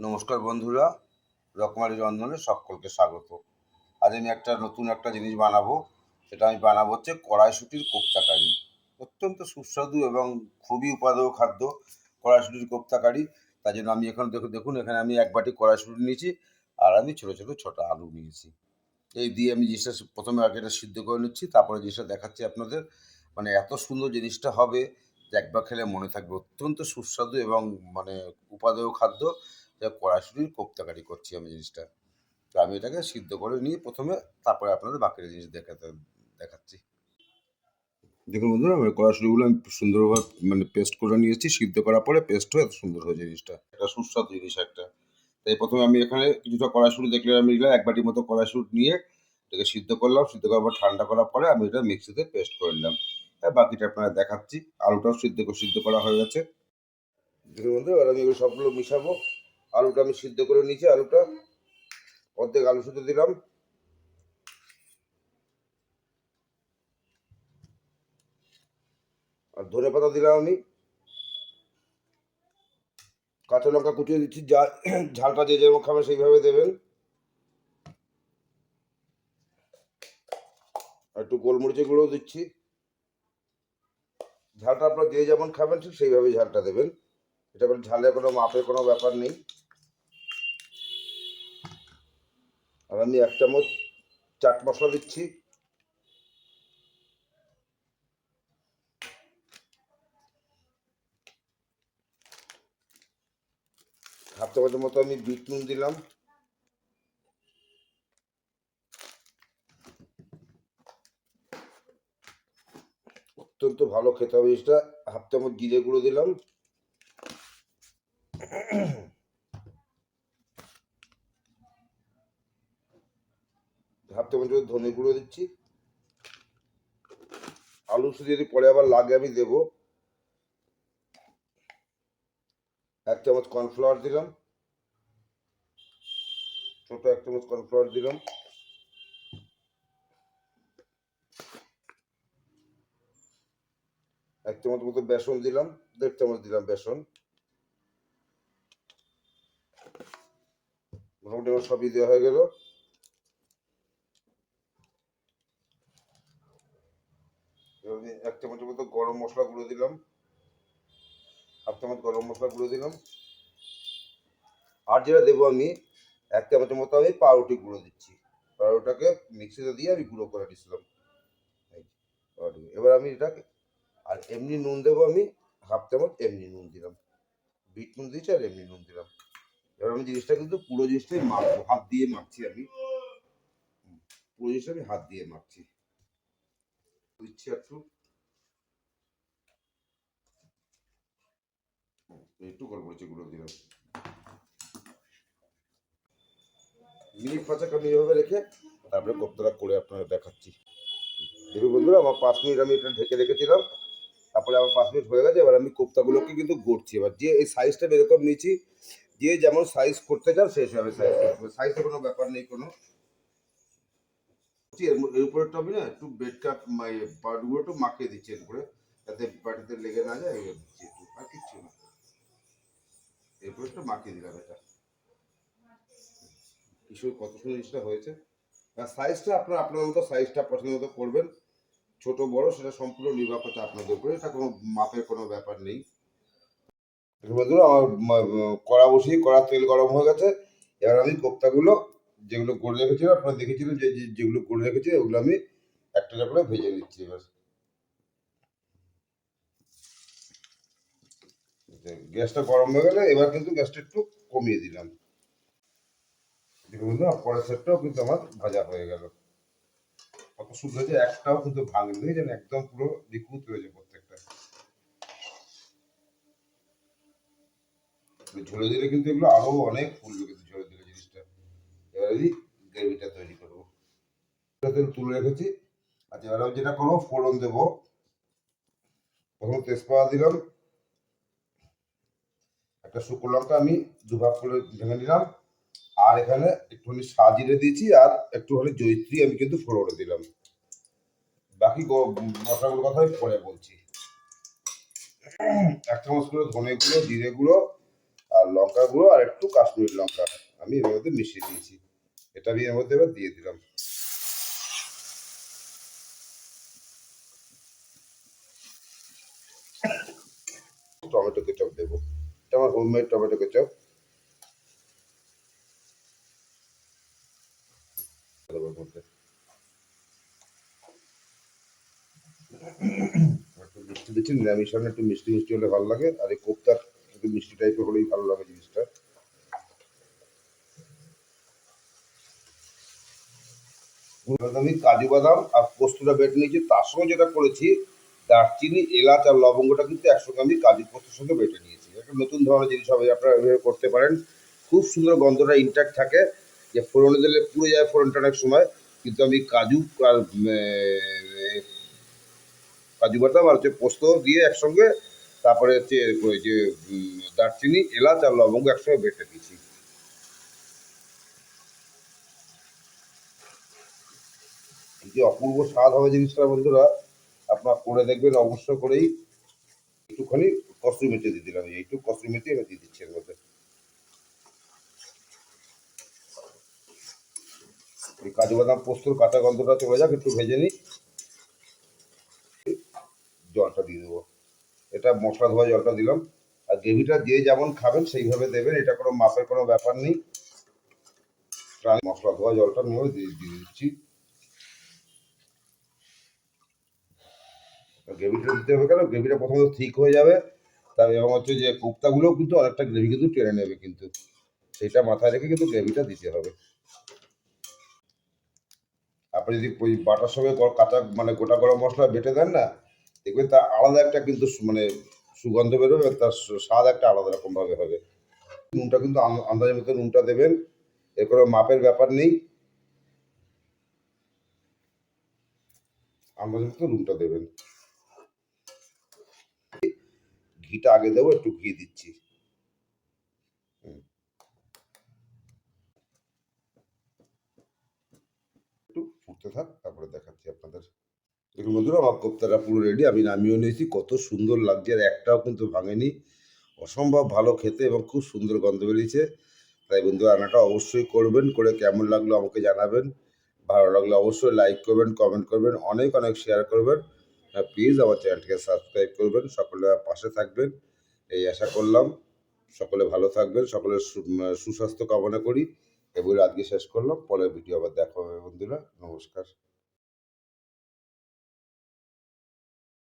নমস্কার বন্ধুরা, রকমারি রন্ধনে সকলকে স্বাগত। আজ আমি একটা নতুন একটা জিনিস বানাবো, সেটা আমি বানাবো হচ্ছে কড়াইশুটির কোপ্তা কারি অত্যন্ত সুস্বাদু এবং খুবই উপাদেয় খাদ্য কড়াইশুটির কোপ্তা কারি তার জন্য আমি এখন দেখুন দেখুন, এখানে আমি এক বাটি কড়াইশুটি নিয়েছি, আর আমি ছোটো ছোটো ছোটো আলু নিয়েছি। এই দিয়ে আমি জিনিসটা প্রথমে আগে এটা সিদ্ধ করে নিচ্ছি, তারপরে জিনিসটা দেখাচ্ছি আপনাদের। মানে এত সুন্দর জিনিসটা হবে যে একবার খেলে মনে থাকবে। অত্যন্ত সুস্বাদু এবং মানে উপাদেয় খাদ্য। যা কড়াইশুটির কোপ্তাকারি করছি আমি জিনিসটা। তো আমি এটাকে সিদ্ধ করে নিয়ে প্রথমে তারপরে আপনাদের বাকি জিনিস দেখাতে দেখাচ্ছি। দেখুন বন্ধুরা আমি কড়াইশুটিগুলো আমি সুন্দরভাবে মানে পেস্ট করে নিয়েছি সিদ্ধ করার পরে পেস্ট হয়ে এত সুন্দর হয়ে জিনিসটা। একটা সুস্বাদু জিনিস একটা। তাই প্রথমে আমি এখানে কিছুটা কড়াইশুটি দেখলে আমি এক বাটির মতো কড়াইশুটি নিয়ে এটাকে সিদ্ধ করলাম। সিদ্ধ করার পর ঠান্ডা করার পরে আমি এটা মিক্সিতে পেস্ট করে নিলাম। আর বাকিটা আপনারা দেখাচ্ছি। আলুটাও সিদ্ধ সিদ্ধ করা হয়ে গেছে। দেখুন বন্ধু এবার আমি এগুলো সবগুলো মিশাবো। আলুটা আমি সিদ্ধ করে নিয়েছি, আলুটা। অর্ধেক আলু সিদ্ধ দিলাম। আর ধনে পাতা দিলাম আমি। কাঁচা লঙ্কা কুচিয়ে দিচ্ছি, যা ঝালটা যে যেরকম খাবে সেইভাবে দেবেন। একটু গোলমরিচের গুঁড়ো দিচ্ছি। ঝালটা আপনার যে যেমন খাবেন ঠিক সেইভাবে ঝালটা দেবেন। এটা কোনো ঝালের কোনো মাপের কোনো ব্যাপার নেই। আর আমি এক চামচ চাট মশলা দিচ্ছি। হাফ চামচের মতো আমি বিট নুন দিলাম। অত্যন্ত ভালো খেতে হবে জিনিসটা। হাফ চামচ জিরে গুঁড়ো দিলাম। হাফ চামচ ধনে গুঁড়ো দিচ্ছি। আলু শুধু যদি পরে আবার লাগে আমি দেব। এক চামচ কর্নফ্লাওয়ার দিলাম। ছোট এক চামচ কর্নফ্লাওয়ার দিলাম। এক চামচ মতো বেসন দিলাম, দেড় চামচ দিলাম বেসন। মোটামুটি আমার সবই দেওয়া হয়ে গেল। এক চামচের মতো গরম মশলা গুঁড়ো দিলাম। হাফ চামচ গরম মশলা গুঁড়ো দিলাম। আর যেটা দেবো আমি, এক চামচের মতো আমি পাউরুটি গুঁড়ো দিচ্ছি। পাউরুটাকে মিক্সিতে দিয়ে আমি গুঁড়ো করে দিচ্ছিলাম। এবার আমি এটাকে, আর এমনি নুন দেবো আমি, হাফ চামচ এমনি নুন দিলাম। বিট নুন দিয়েছি আর এমনি নুন দিলাম। এবার আমি জিনিসটা কিন্তু পুরো জিনিসটাই মাখবো, হাত দিয়ে মাখছি আমি। পুরো জিনিসটা আমি হাত দিয়ে মাখছি। দিচ্ছি একটু? একটু গোলমরিচে গুঁড়ো দিলাম মিনিট পাঁচেক আমি এভাবে রেখে তারপরে কোপ্তাটা করে আপনাদের দেখাচ্ছি। দেখুন বন্ধুরা, আমার পাঁচ মিনিট আমি এটা ঢেকে রেখেছিলাম। তারপরে আমার পাঁচ মিনিট হয়ে গেছে, এবার আমি কোপ্তাগুলোকে কিন্তু গড়ছি। এবার যে এই সাইজটা এরকম নিয়েছি, যে যেমন সাইজ করতে চান সেই হিসাবে সাইজ করতে সাইজে কোনো ব্যাপার নেই, কোনো। এর উপরে আমি না একটু বেড কাপ পাউডারগুলো একটু মাখিয়ে দিচ্ছি এর উপরে, যাতে বাটিতে লেগে না যায় একটু। এরপরে একটু মাখিয়ে দিলাম এটা। কিশোর কত সুন্দর জিনিসটা হয়েছে? আর সাইজটা আপনার আপনার মতো সাইজটা পছন্দ মতো করবেন। ছোট, বড়, সেটা সম্পূর্ণ নির্ভর করছে আপনাদের উপরে। এটা কোনো মাপের কোনো ব্যাপার নেই। বন্ধুরা, আমার কড়া বসিয়ে, কড়া তেল গরম হয়ে গেছে। এবার আমি কোপ্তাগুলো, যেগুলো গড়ে রেখেছিলাম, আপনারা দেখেছিলেন যে যেগুলো গড়ে রেখেছি, ওগুলো আমি একটা করে ভেজে নিচ্ছি এবার। গ্যাসটা গরম হয়ে গেলে এবার কিন্তু গ্যাসটা একটু কমিয়ে দিলাম। দেখুন বন্ধুরা, পরের সেটটাও কিন্তু আমার ভাজা হয়ে গেল। কত সুন্দর যে একটাও কিন্তু ভাঙেনি দেখেছেন একদম পুরো নিখুঁত হয়েছে প্রত্যেকটা। ঝোলে দিলে কিন্তু এগুলো আরও অনেক ফুলবে কিন্তু ঝোলে দিলে জিনিসটা। এবার গ্রেভিটা তৈরি করব। তেল তুলে রেখেছি। আচ্ছা এবার আমি যেটা করব, ফোড়ন দেবো। প্রথমে তেজপাতা দিলাম। একটা শুকনো লঙ্কা আমি দুভাগ করে ভেঙে নিলাম। আর এখানে একটুখানি সাজিরে দিয়েছি আর একটুখানি জৈত্রী আমি কিন্তু ফোড়নে দিলাম। বাকি মশলাগুলোর কথা আমি পরে বলছি। এক চামচ করে ধনে গুঁড়ো, জিরে গুঁড়ো আর লঙ্কা গুঁড়ো আর একটু কাশ্মীর লঙ্কা আমি এর মধ্যে মিশিয়ে দিয়েছি। এটা আমি এর মধ্যে এবার দিয়ে দিলাম। টমেটো কেচাপ দেবো। আমার হোমমেড টমেটো কেচাপ মিষ্টি দিচ্ছি নিরামিষ রান্না একটু মিষ্টি মিষ্টি হলে ভালো লাগে আর এই কোপ্তা একটু মিষ্টি টাইপের হলেই ভালো লাগে জিনিসটা। আমি কাজু বাদাম আর পোস্তটা বেটে নিয়েছি তার সঙ্গে যেটা করেছি দারচিনি এলাচ আর লবঙ্গটা কিন্তু একসঙ্গে আমি কাজু পোস্তর সঙ্গে বেটে নিয়েছি। একটা নতুন ধরনের জিনিস হবে, আপনারা এভাবে করতে পারেন। খুব সুন্দর গন্ধটা ইনট্যাক্ট থাকে। যে ফোড়নে দিলে পুড়ে যায় ফোড়নটা অনেক সময়, কিন্তু আমি কাজু আর কাজু বাদাম আর হচ্ছে পোস্ত দিয়ে একসঙ্গে, তারপরে হচ্ছে ওই যে দারচিনি, এলাচ আর লবঙ্গ একসঙ্গে বেটে দিয়েছি যে অপূর্ব স্বাদ হবে জিনিসটা বন্ধুরা। আপনার করে দেখবেন, অবশ্য করেই একটুখানি কসুরি মেথি দিয়ে দিলাম। একটু কসুরি মেথি আমি দিয়ে দিচ্ছি এর মধ্যে। এই কাজু বাদাম পোস্তর কাঁচা গন্ধটা চলে যাক, একটু ভেজে নিই। জলটা দিয়ে দেবো। এটা মশলা ধোয়া জলটা দিলাম। আর গ্রেভিটা যে যেমন খাবেন সেইভাবে দেবেন, এটা কোনো মাপের কোনো ব্যাপার নেই। মশলা ধোয়া জলটা দিয়ে দিয়ে দিচ্ছি। গ্রেভিটা দিতে হবে কেন? গ্রেভিটা প্রথমত ঠিক হয়ে যাবে। তার এবং হচ্ছে যে কোপ্তাগুলোও কিন্তু অনেকটা গ্রেভি কিন্তু টেনে নেবে কিন্তু। সেটা মাথায় রেখে কিন্তু গ্রেভিটা দিতে হবে। আপনি যদি ওই বাটার সঙ্গে কাঁচা মানে গোটা গরম মশলা বেটে দেন না, দেখবেন তার আলাদা একটা কিন্তু মানে সুগন্ধ বেরোবে তার স্বাদ একটা আলাদা রকম ভাবে হবে। নুনটা কিন্তু আন- আন্দাজের মতো নুনটা দেবেন। এর কোনো মাপের ব্যাপার নেই। আন্দাজের মতো নুনটা দেবেন। ঘিটা আগে দেবো, একটু ঘি দিচ্ছি। একটু ফুটতে থাক, তারপরে দেখাচ্ছি আপনাদের। দেখুন বন্ধুরা, আমার কোপ্তাটা পুরো রেডি আমি নামিয়েও নিয়েছি, কত সুন্দর লাগছে, আর একটাও কিন্তু ভাঙেনি। অসম্ভব ভালো খেতে এবং খুব সুন্দর গন্ধ বেরিয়েছে। তাই বন্ধু রান্নাটা অবশ্যই করবেন, করে কেমন লাগল আমাকে জানাবেন। ভালো লাগলে অবশ্যই লাইক করবেন কমেন্ট করবেন, অনেক অনেক শেয়ার করবেন। প্লিজ আমার চ্যানেলটিকে সাবস্ক্রাইব করবেন, সকলে পাশে থাকবেন। এই আশা করলাম, সকলে ভালো থাকবেন, সকলের সুস্বাস্থ্য কামনা করি। এগুলো আজকে শেষ করলাম, পরের ভিডিও আবার দেখা হবে বন্ধুরা। নমস্কার।